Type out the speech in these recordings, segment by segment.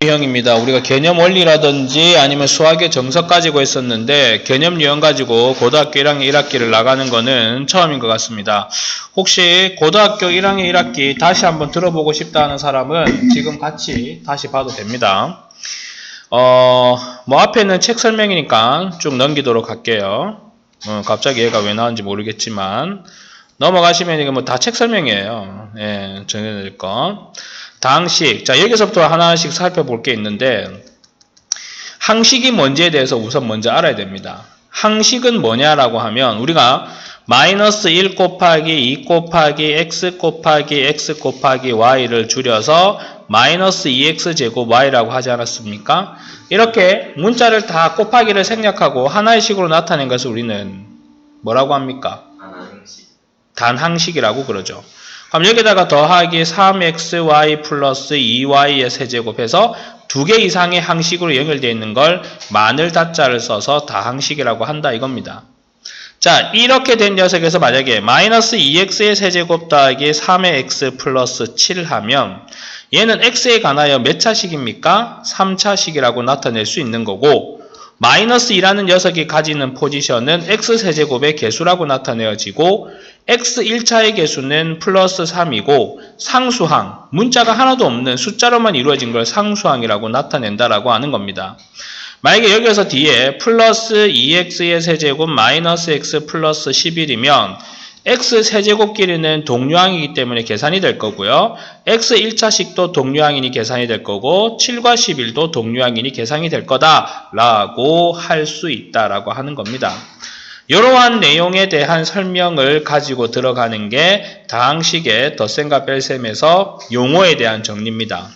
K형입니다. 우리가 개념 원리라든지 아니면 수학의 정석 가지고 했었는데 개념 유형 가지고 고등학교 1학년 1학기를 나가는 거는 처음인 것 같습니다. 혹시 고등학교 1학년 1학기 다시 한번 들어보고 싶다 하는 사람은 지금 같이 다시 봐도 됩니다. 어, 뭐 앞에는 책 설명이니까 쭉 넘기도록 할게요. 어, 갑자기 얘가 왜 나왔는지 모르겠지만 넘어가시면 이게 뭐 다 책 설명이에요. 예, 정해질 거. 당식. 자, 여기서부터 하나씩 살펴볼 게 있는데, 항식이 뭔지에 대해서 우선 먼저 알아야 됩니다. 항식은 뭐냐라고 하면, 우리가 마이너스 1 곱하기 2 곱하기 x 곱하기 x 곱하기 y를 줄여서 마이너스 2x 제곱 y라고 하지 않았습니까? 이렇게 문자를 다 곱하기를 생략하고 하나의 식으로 나타낸 것을 우리는 뭐라고 합니까? 단항식이라고 그러죠. 그럼 여기다가 더하기 3xy 플러스 2y의 세제곱해서 두 개 이상의 항식으로 연결되어 있는 걸 마늘 다자를 써서 다항식이라고 한다 이겁니다. 자 이렇게 된 녀석에서 만약에 마이너스 2x의 세제곱 더하기 3의 x 플러스 7 하면 얘는 x에 관하여 몇 차식입니까? 3차식이라고 나타낼 수 있는 거고 마이너스 2라는 녀석이 가지는 포지션은 x세제곱의 개수라고 나타내어지고 x 1차의 개수는 플러스 3이고 상수항, 문자가 하나도 없는 숫자로만 이루어진 걸 상수항이라고 나타낸다라고 하는 겁니다. 만약에 여기서 뒤에 플러스 2x의 세제곱 마이너스 x 플러스 11이면 x 세제곱끼리는 동류항이기 때문에 계산이 될 거고요. x 1차식도 동류항이니 계산이 될 거고 7과 11도 동류항이니 계산이 될 거다라고 할 수 있다라고 하는 겁니다. 이러한 내용에 대한 설명을 가지고 들어가는 게 다항식의 덧셈과 뺄셈에서 용어에 대한 정리입니다.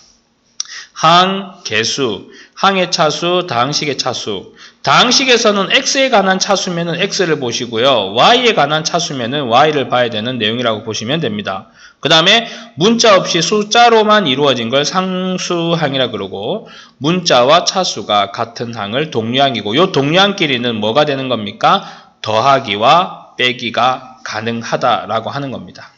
항, 개수, 항의 차수, 다항식의 차수. 다항식에서는 x에 관한 차수면은 x를 보시고요. y에 관한 차수면은 y를 봐야 되는 내용이라고 보시면 됩니다. 그 다음에 문자 없이 숫자로만 이루어진 걸 상수항이라 그러고 문자와 차수가 같은 항을 동류항이고 요 동류항끼리는 뭐가 되는 겁니까? 더하기와 빼기가 가능하다라고 하는 겁니다.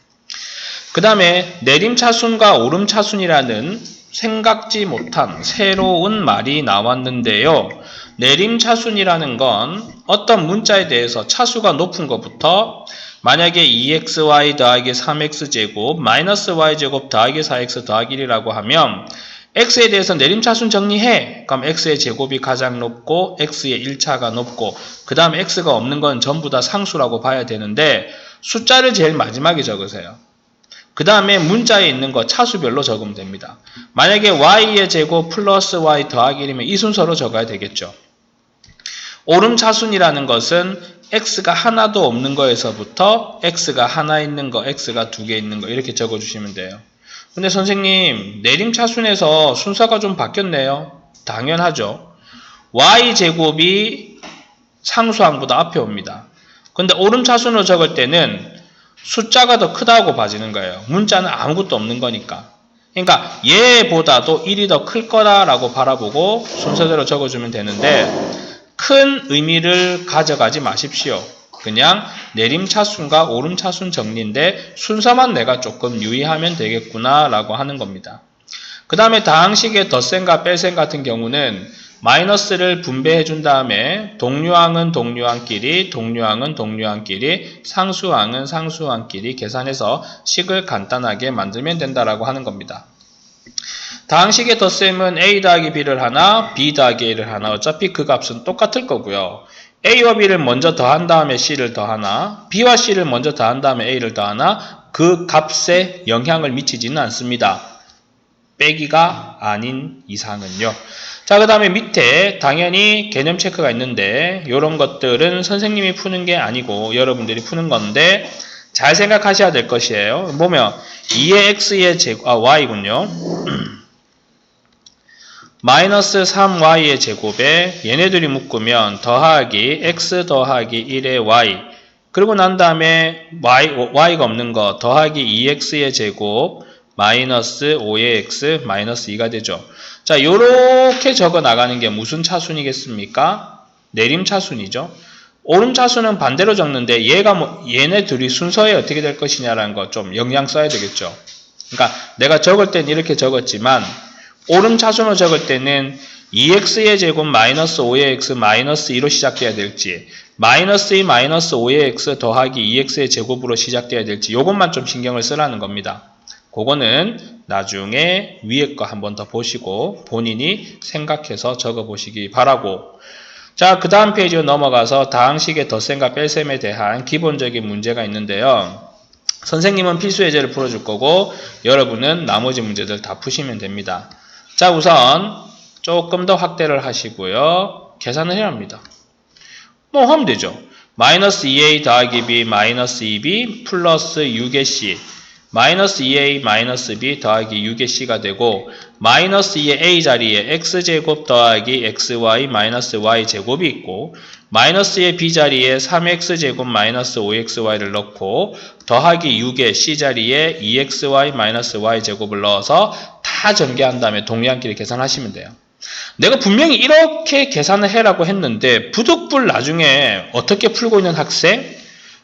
그 다음에 내림차순과 오름차순이라는 생각지 못한 새로운 말이 나왔는데요. 내림차순이라는 건 어떤 문자에 대해서 차수가 높은 것부터 만약에 2xy 더하기 3x제곱 마이너스 y제곱 더하기 4x 더하기 1이라고 하면 x에 대해서 내림차순 정리해. 그럼 x의 제곱이 가장 높고 x의 1차가 높고 그 다음 x가 없는 건 전부 다 상수라고 봐야 되는데 숫자를 제일 마지막에 적으세요. 그 다음에 문자에 있는 거 차수별로 적으면 됩니다. 만약에 y의 제곱 플러스 y 더하기 1이면 이 순서로 적어야 되겠죠. 오름차순이라는 것은 x가 하나도 없는 거에서부터 x가 하나 있는 거, x가 두 개 있는 거 이렇게 적어주시면 돼요. 근데 선생님 내림차순에서 순서가 좀 바뀌었네요. 당연하죠. y제곱이 상수항보다 앞에 옵니다. 근데 오름차순으로 적을 때는 숫자가 더 크다고 봐지는 거예요. 문자는 아무것도 없는 거니까. 그러니까 얘보다도 1이 더 클 거다라고 바라보고 순서대로 적어주면 되는데 큰 의미를 가져가지 마십시오. 그냥 내림차순과 오름차순 정리인데 순서만 내가 조금 유의하면 되겠구나라고 하는 겁니다. 그 다음에 다항식의 덧셈과 뺄셈 같은 경우는 마이너스를 분배해 준 다음에 동류항은 동류항끼리, 동류항은 동류항끼리, 상수항은 상수항끼리 계산해서 식을 간단하게 만들면 된다라고 하는 겁니다. 다항식의 덧셈은 a 더하기 b를 하나, b 더하기 a를 하나 어차피 그 값은 똑같을 거고요. a와 b를 먼저 더한 다음에 c를 더하나, b와 c를 먼저 더한 다음에 a를 더하나 그 값에 영향을 미치지는 않습니다. 빼기가 아닌 이상은요. 자, 그 다음에 밑에 당연히 개념 체크가 있는데 이런 것들은 선생님이 푸는 게 아니고 여러분들이 푸는 건데 잘 생각하셔야 될 것이에요. 보면 2의 x의 제곱, 아, y군요. 마이너스 3y의 제곱에 얘네들이 묶으면 더하기 x 더하기 1의 y 그리고 난 다음에 y, y가 없는 거 더하기 2x의 제곱 마이너스 5의 x 마이너스 2가 되죠. 자, 요렇게 적어 나가는 게 무슨 차순이겠습니까? 내림 차순이죠. 오름 차순은 반대로 적는데 얘가 뭐 얘네 둘이 순서에 어떻게 될 것이냐라는 거 좀 영향 써야 되겠죠. 그러니까 내가 적을 땐 이렇게 적었지만 오름 차순으로 적을 때는 2x의 제곱 마이너스 5의 x 마이너스 2로 시작돼야 될지 마이너스 2 마이너스 5의 x 더하기 2x의 제곱으로 시작돼야 될지 요것만 좀 신경을 쓰라는 겁니다. 그거는 나중에 위에 거 한번 더 보시고 본인이 생각해서 적어 보시기 바라고 자, 그 다음 페이지로 넘어가서 다항식의 덧셈과 뺄셈에 대한 기본적인 문제가 있는데요. 선생님은 필수 예제를 풀어줄 거고 여러분은 나머지 문제들 다 푸시면 됩니다. 자, 우선 조금 더 확대를 하시고요. 계산을 해야 합니다. 뭐 하면 되죠. 마이너스 2a 더하기 b 마이너스 2b 플러스 6의 c 마이너스 2a 마이너스 b 더하기 6의 c가 되고 마이너스 2의 a 자리에 x제곱 더하기 xy 마이너스 y제곱이 있고 마이너스 2의 b 자리에 3x제곱 마이너스 5xy를 넣고 더하기 6의 c 자리에 2xy 마이너스 y제곱을 넣어서 다 전개한 다음에 동량끼리 계산하시면 돼요. 내가 분명히 이렇게 계산을 해라고 했는데 부득불 나중에 어떻게 풀고 있는 학생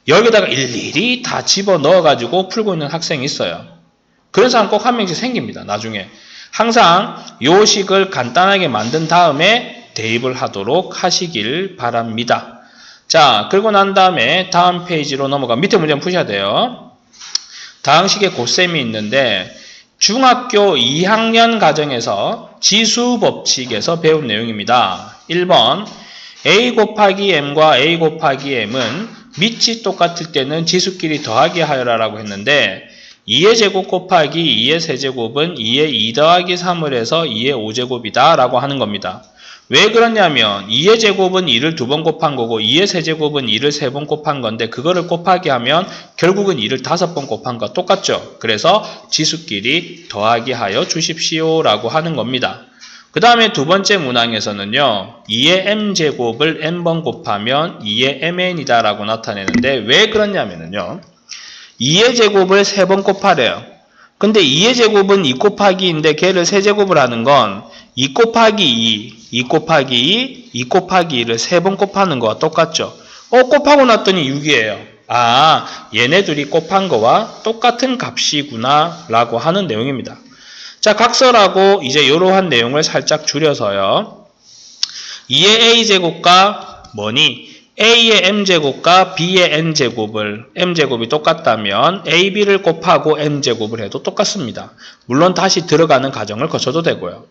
여기다가 일일이 다 집어 넣어가지고 풀고 있는 학생이 있어요. 그런 사람 꼭 한 명씩 생깁니다. 나중에 항상 요식을 간단하게 만든 다음에 대입을 하도록 하시길 바랍니다. 자, 그리고 난 다음에 다음 페이지로 넘어가 밑에 문제 푸셔야 돼요. 다항식의 고셈이 있는데 중학교 2학년 과정에서 지수 법칙에서 배운 내용입니다. 1번 a 곱하기 m과 a 곱하기 m은 밑이 똑같을 때는 지수끼리 더하기 하여라라고 했는데 2의 제곱 곱하기 2의 세제곱은 2의 2 더하기 3을 해서 2의 5제곱이다 라고 하는 겁니다. 왜 그러냐면 2의 제곱은 2를 두 번 곱한 거고 2의 세제곱은 2를 세 번 곱한 건데 그거를 곱하기 하면 결국은 2를 다섯 번 곱한 거 똑같죠. 그래서 지수끼리 더하기 하여 주십시오 라고 하는 겁니다. 그 다음에 두 번째 문항에서는요. 2의 m제곱을 n번 곱하면 2의 mn이다 라고 나타내는데 왜 그러냐면요. 2의 제곱을 세번 곱하래요. 근데 2의 제곱은 2 곱하기인데 걔를 세제곱을 하는 건 2 곱하기 2, 2 곱하기 2, 2 곱하기 2를 세번 곱하는 거와 똑같죠. 어, 곱하고 났더니 6이에요. 아, 얘네들이 곱한 거와 똑같은 값이구나 라고 하는 내용입니다. 자, 각설하고 이제 이러한 내용을 살짝 줄여서요. 2의 a제곱과 뭐니? a의 m제곱과 b의 n제곱을 m제곱이 똑같다면 ab를 곱하고 m제곱을 해도 똑같습니다. 물론 다시 들어가는 과정을 거쳐도 되고요.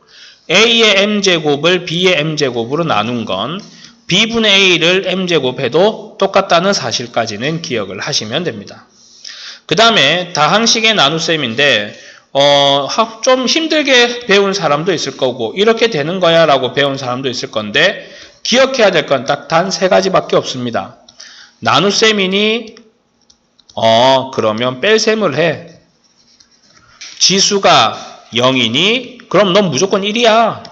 a의 m제곱을 b의 m제곱으로 나눈 건 b분의 a를 m제곱해도 똑같다는 사실까지는 기억을 하시면 됩니다. 그 다음에 다항식의 나눗셈인데 어, 학- 좀 힘들게 배운 사람도 있을 거고 이렇게 되는 거야 라고 배운 사람도 있을 건데 기억해야 될 건 딱 단 세 가지밖에 없습니다. 나눗셈이니 어 그러면 뺄셈을 해. 지수가 0이니 그럼 넌 무조건 1이야.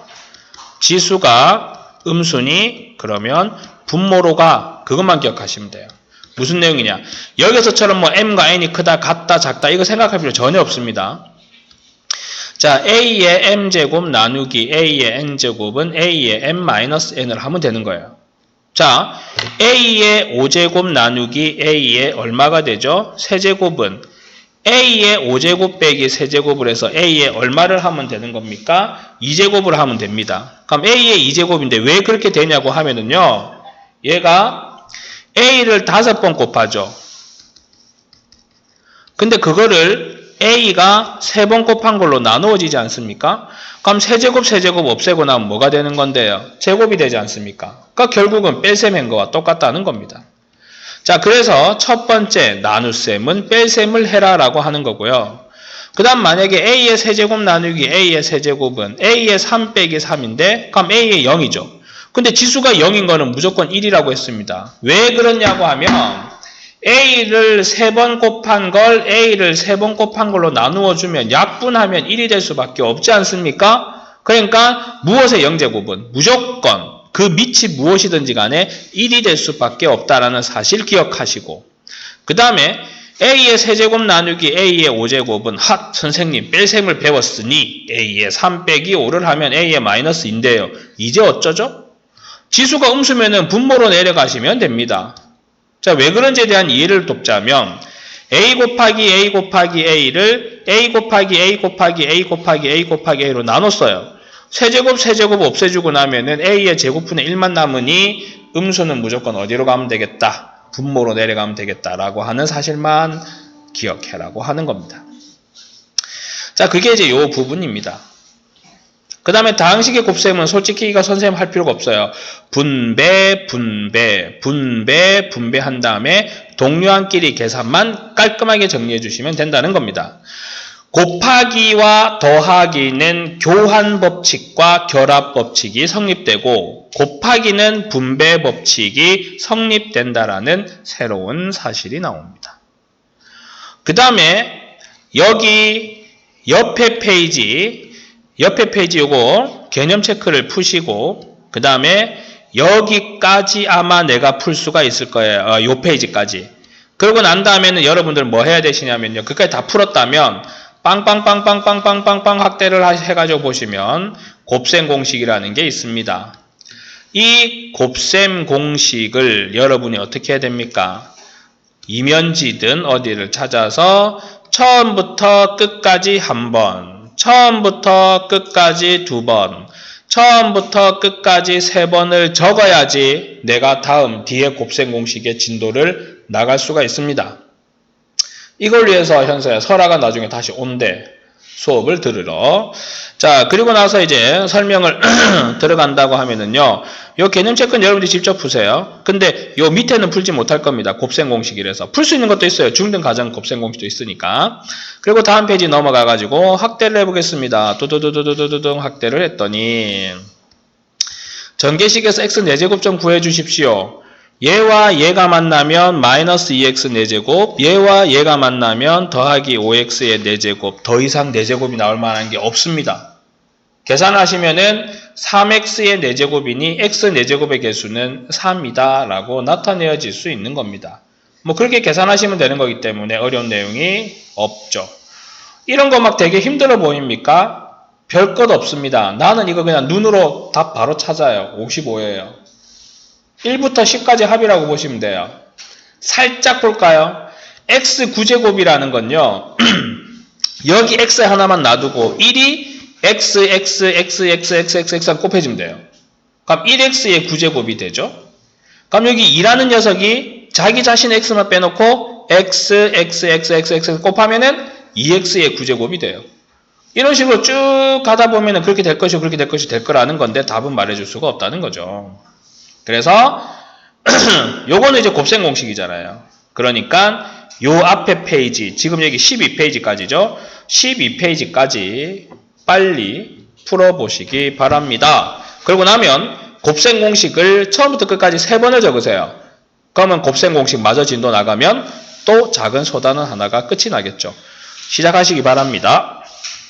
지수가 음수니 그러면 분모로 가 그것만 기억하시면 돼요. 무슨 내용이냐? 여기서처럼 뭐 m과 n이 크다, 같다, 작다 이거 생각할 필요 전혀 없습니다. 자, a의 m제곱 나누기 a의 n제곱은 a의 m-n을 하면 되는 거예요. 자, a의 5제곱 나누기 a의 얼마가 되죠? 세제곱은 a의 5제곱 빼기 세제곱을 해서 a의 얼마를 하면 되는 겁니까? 2제곱을 하면 됩니다. 그럼 a의 2제곱인데 왜 그렇게 되냐고 하면은요. 얘가 a를 다섯 번 곱하죠. 근데 그거를 a가 세 번 곱한 걸로 나누어지지 않습니까? 그럼 세제곱 세제곱 없애고 나면 뭐가 되는 건데요? 제곱이 되지 않습니까? 그러니까 결국은 뺄셈인 거와 똑같다는 겁니다. 자, 그래서 첫 번째 나눗셈은 뺄셈을 해라 라고 하는 거고요. 그 다음 만약에 a의 세제곱 나누기 a의 세제곱은 a의 3 빼기 3인데 그럼 a의 0이죠. 근데 지수가 0인 거는 무조건 1이라고 했습니다. 왜 그러냐고 하면 a를 세 번 곱한 걸 a를 세 번 곱한 걸로 나누어 주면 약분하면 1이 될 수밖에 없지 않습니까? 그러니까 무엇의 영제곱은 무조건 그 밑이 무엇이든지 간에 1이 될 수밖에 없다라는 사실 기억하시고 그 다음에 a의 세제곱 나누기 a의 5제곱은 핫 선생님 뺄셈을 배웠으니 a의 3 빼기 5를 하면 a의 마이너스 인데요. 이제 어쩌죠? 지수가 음수면은 분모로 내려가시면 됩니다. 자, 왜 그런지에 대한 이해를 돕자면 a 곱하기 a 곱하기 a를 a 곱하기 a 곱하기 a 곱하기 a 곱하기 a로 나눴어요. 세제곱 세제곱 없애주고 나면은 a의 제곱분의 1만 남으니 음수는 무조건 어디로 가면 되겠다. 분모로 내려가면 되겠다라고 하는 사실만 기억해라고 하는 겁니다. 자, 그게 이제 요 부분입니다. 그 다음에 다항식의 곱셈은 솔직히 이거 선생님 할 필요가 없어요. 분배, 분배, 분배, 분배한 다음에 동료한끼리 계산만 깔끔하게 정리해 주시면 된다는 겁니다. 곱하기와 더하기는 교환 법칙과 결합 법칙이 성립되고 곱하기는 분배 법칙이 성립된다라는 새로운 사실이 나옵니다. 그 다음에 여기 옆에 페이지 옆에 페이지 요거 개념 체크를 푸시고 그 다음에 여기까지 아마 내가 풀 수가 있을 거예요. 어, 요 페이지까지. 그러고 난 다음에는 여러분들 뭐 해야 되시냐면요. 그까지 다 풀었다면 빵빵빵빵빵빵빵 확대를 해가지고 보시면 곱셈 공식이라는 게 있습니다. 이 곱셈 공식을 여러분이 어떻게 해야 됩니까? 이면지든 어디를 찾아서 처음부터 끝까지 한번 처음부터 끝까지 두 번, 처음부터 끝까지 세 번을 적어야지 내가 다음 뒤에 곱셈 공식의 진도를 나갈 수가 있습니다. 이걸 위해서 현서야 설아가 나중에 다시 온대 수업을 들으러. 자 그리고 나서 이제 설명을 들어간다고 하면은요 요 개념 체크는 여러분들이 직접 푸세요. 근데 요 밑에는 풀지 못할 겁니다. 곱셈 공식이라서. 풀 수 있는 것도 있어요. 중등 가정 곱셈 공식도 있으니까. 그리고 다음 페이지 넘어가 가지고 확대를 해보겠습니다. 두두두두두두두 확대를 했더니. 전개식에서 x 4제곱 좀 구해 주십시오 얘와 얘가 만나면 마이너스 2x 4제곱, 얘와 얘가 만나면 더하기 5x의 4제곱, 더 이상 4제곱이 나올 만한 게 없습니다. 계산하시면은 3x의 4제곱이니 x 4제곱의 개수는 3이다 라고 나타내어질 수 있는 겁니다. 뭐 그렇게 계산하시면 되는 거기 때문에 어려운 내용이 없죠. 이런 거 막 되게 힘들어 보입니까? 별것 없습니다. 나는 이거 그냥 눈으로 답 바로 찾아요. 55예요. 1부터 10까지 합이라고 보시면 돼요. 살짝 볼까요? x 9제곱이라는 건요. 여기 x 하나만 놔두고 1이 x, x, x, x, x, x, x 곱해주면 돼요. 그럼 1x의 9제곱이 되죠. 그럼 여기 2라는 녀석이 자기 자신의 x만 빼놓고 x, x, x, x, x 곱하면은 2x의 9제곱이 돼요. 이런 식으로 쭉 가다 보면은 그렇게 될 것이고 그렇게 될 것이 될 거라는 건데 답은 말해줄 수가 없다는 거죠. 그래서 요거는 이제 곱셈 공식이잖아요. 그러니까 요 앞에 페이지 지금 여기 12페이지까지죠. 12페이지까지 빨리 풀어보시기 바랍니다. 그러고 나면 곱셈 공식을 처음부터 끝까지 세 번을 적으세요. 그러면 곱셈 공식 마저 진도 나가면 또 작은 소단은 하나가 끝이 나겠죠. 시작하시기 바랍니다.